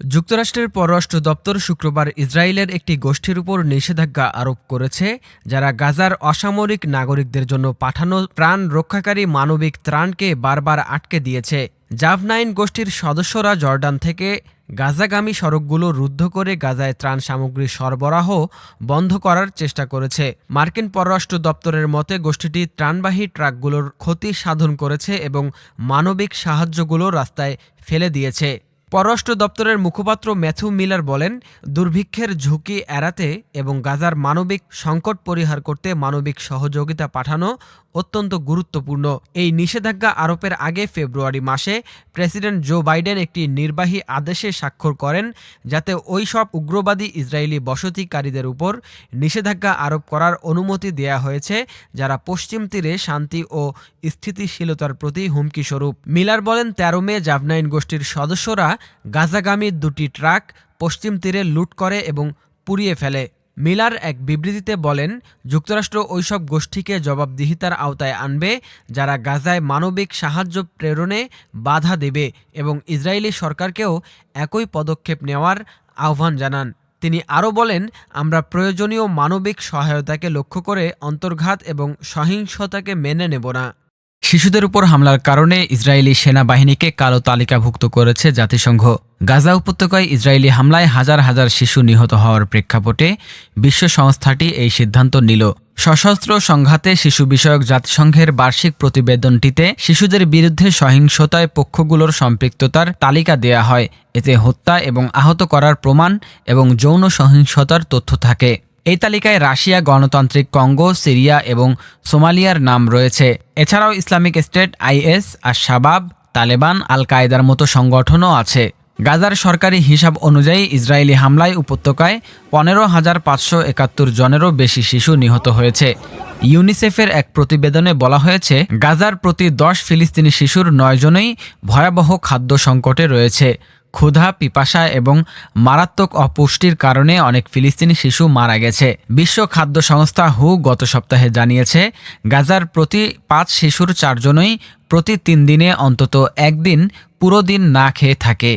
যুক্তরাষ্ট্রের পররাষ্ট্র দপ্তর শুক্রবার ইসরায়েলের একটি গোষ্ঠীর উপর নিষেধাজ্ঞা আরোপ করেছে, যারা গাজার অসামরিক নাগরিকদের জন্য পাঠানো প্রাণ রক্ষাকারী মানবিক ত্রাণকে বারবার আটকে দিয়েছে। জাভনাইন গোষ্ঠীর সদস্যরা জর্ডান থেকে গাজাগামী সড়কগুলো রুদ্ধ করে গাজায় ত্রাণ সামগ্রী সরবরাহ বন্ধ করার চেষ্টা করেছে। মার্কিন পররাষ্ট্র দপ্তরের মতে, গোষ্ঠীটি ত্রাণবাহী ট্রাকগুলোর ক্ষতি সাধন করেছে এবং মানবিক সাহায্যগুলো রাস্তায় ফেলে দিয়েছে। পররাষ্ট্র দপ্তরের মুখপাত্র ম্যাথু মিলার বলেন, দুর্ভিক্ষের ঝুঁকি এড়াতে এবং গাজার মানবিক সংকট পরিহার করতে মানবিক সহযোগিতা পাঠানো অত্যন্ত গুরুত্বপূর্ণ। এই নিষেধাজ্ঞা আরোপের আগে ফেব্রুয়ারি মাসে প্রেসিডেন্ট জো বাইডেন একটি নির্বাহী আদেশে স্বাক্ষর করেন, যাতে ওই সব উগ্রবাদী ইসরায়েলি বসতিকারীদের উপর নিষেধাজ্ঞা আরোপ করার অনুমতি দেয়া হয়েছে, যারা পশ্চিম তীরে শান্তি ও স্থিতিশীলতার প্রতি হুমকি স্বরূপ। মিলার বলেন, তেরো মে জাভনাইন গোষ্ঠীর সদস্যরা গাজাগামী দুটি ট্রাক পশ্চিম তীরে লুট করে এবং পুড়িয়ে ফেলে। মিলার এক বিবৃতিতে বলেন, যুক্তরাষ্ট্র ওইসব গোষ্ঠীকে জবাবদিহিতার আওতায় আনবে, যারা গাজায় মানবিক সাহায্য প্রেরণে বাধা দেবে এবং ইসরায়েলি সরকারকেও একই পদক্ষেপ নেওয়ার আহ্বান জানান। তিনি আরও বলেন, আমরা প্রয়োজনীয় মানবিক সহায়তাকে লক্ষ্য করে অন্তর্ঘাত এবং সহিংসতাকে মেনে নেব না। শিশুদের উপর হামলার কারণে ইসরায়েলি সেনাবাহিনীকে কালো তালিকাভুক্ত করেছে জাতিসংঘ। গাজা উপত্যকায় ইসরায়েলি হামলায় হাজার হাজার শিশু নিহত হওয়ার প্রেক্ষাপটে বিশ্ব সংস্থাটি এই সিদ্ধান্ত নিল। সশস্ত্র সংঘাতে শিশু বিষয়ক জাতিসংঘের বার্ষিক প্রতিবেদনটিতে শিশুদের বিরুদ্ধে সহিংসতায় পক্ষগুলোর সম্পৃক্ততার তালিকা দেয়া হয়। এতে হত্যা এবং আহত করার প্রমাণ এবং যৌন সহিংসতার তথ্য থাকে। এই তালিকায় রাশিয়া, গণতান্ত্রিক কঙ্গো, সিরিয়া এবং সোমালিয়ার নাম রয়েছে। এছাড়াও ইসলামিক স্টেট, আইএস আর শাবাব তালেবান আল কায়েদার মতো সংগঠনও আছে। গাজার সরকারি হিসাব অনুযায়ী ইসরায়েলি হামলায় উপত্যকায় পনেরো হাজার পাঁচশো একাত্তর জনেরও বেশি শিশু নিহত হয়েছে। ইউনিসেফের এক প্রতিবেদনে বলা হয়েছে, গাজার প্রতি দশ ফিলিস্তিনি শিশুর নয়জনেই ভয়াবহ খাদ্য সংকটে রয়েছে। ক্ষুধা, পিপাসা এবং মারাত্মক অপুষ্টির কারণে অনেক ফিলিস্তিনি শিশু মারা গেছে। বিশ্ব খাদ্য সংস্থা হু গত সপ্তাহে জানিয়েছে, গাজার প্রতি পাঁচ শিশুর চারজনই প্রতি তিন দিনে অন্তত একদিন পুরো দিন না খেয়ে থাকে।